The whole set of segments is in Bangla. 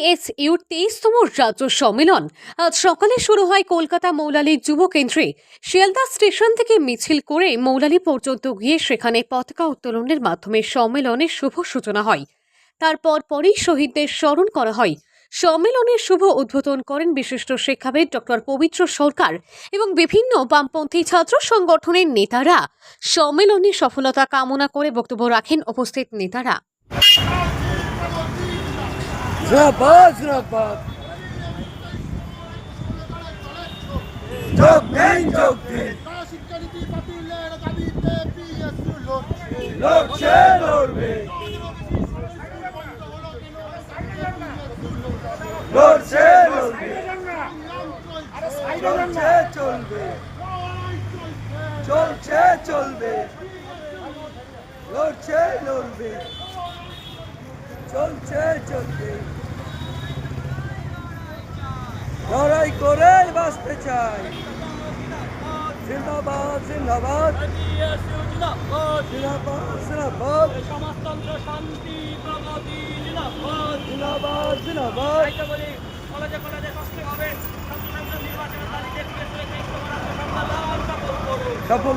বিএসইউর তেইশতম রাজ্য সম্মেলন। আজ সকালে শুরু হয় কলকাতা মৌলালী যুব কেন্দ্রে। শিয়ালদা স্টেশন থেকে মিছিল করে মৌলালী পর্যন্ত গিয়ে সেখানে পতাকা উত্তোলনের মাধ্যমে সম্মেলনের শুভ সূচনা হয়। তারপর পরই শহীদদের স্মরণ করা হয়। সম্মেলনের শুভ উদ্বোধন করেন বিশিষ্ট শিক্ষাবিদ ডক্টর পবিত্র সরকার এবং বিভিন্ন বামপন্থী ছাত্র সংগঠনের নেতারা। সম্মেলনের সফলতা কামনা করে বক্তব্য রাখেন উপস্থিত নেতারা। জিন্দাবাদ জিন্দাবাদ যোগ দিন যোগ দিন লড়ছে লড়বে লড়ছে লড়বে চলছে চলবে চলছে চলবে লড়ছে লড়বে চলছে চলবে লড়াই করে বাঁচতে চাই। জিন্দাবাদ জিন্দাবাদ। জিন্দাবাদ জিন্দাবাদ। সমাজতন্ত্র শান্তি প্রগতি জিন্দাবাদ জিন্দাবাদ। বলি কলেজে কলেজে কষ্ট হবে সফল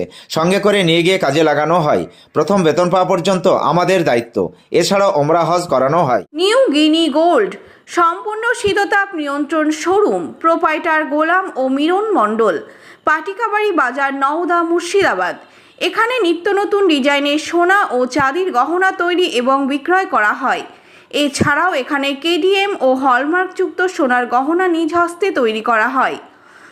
রয়েছে সঙ্গে করে নিয়ে গিয়ে কাজে লাগানো হয়। প্রথম বেতন পাওয়া পর্যন্ত আমাদের দায়িত্ব। এছাড়াও ওমরা হজ করানো হয়। New guinea gold. সম্পূর্ণ শীততাপ নিয়ন্ত্রণ শোরুম, প্রোপাইটার গোলাম ও মিরন মণ্ডল। পাটিকাবাড়ি বাজার নওদা মুর্শিদাবাদ। এখানে নিত্য নতুন ডিজাইনের সোনা ও চাঁদির গহনা তৈরি এবং বিক্রয় করা হয়। এছাড়াও এখানে কেডিএম ও হলমার্কযুক্ত সোনার গহনা নিজ হস্তে তৈরি করা হয়।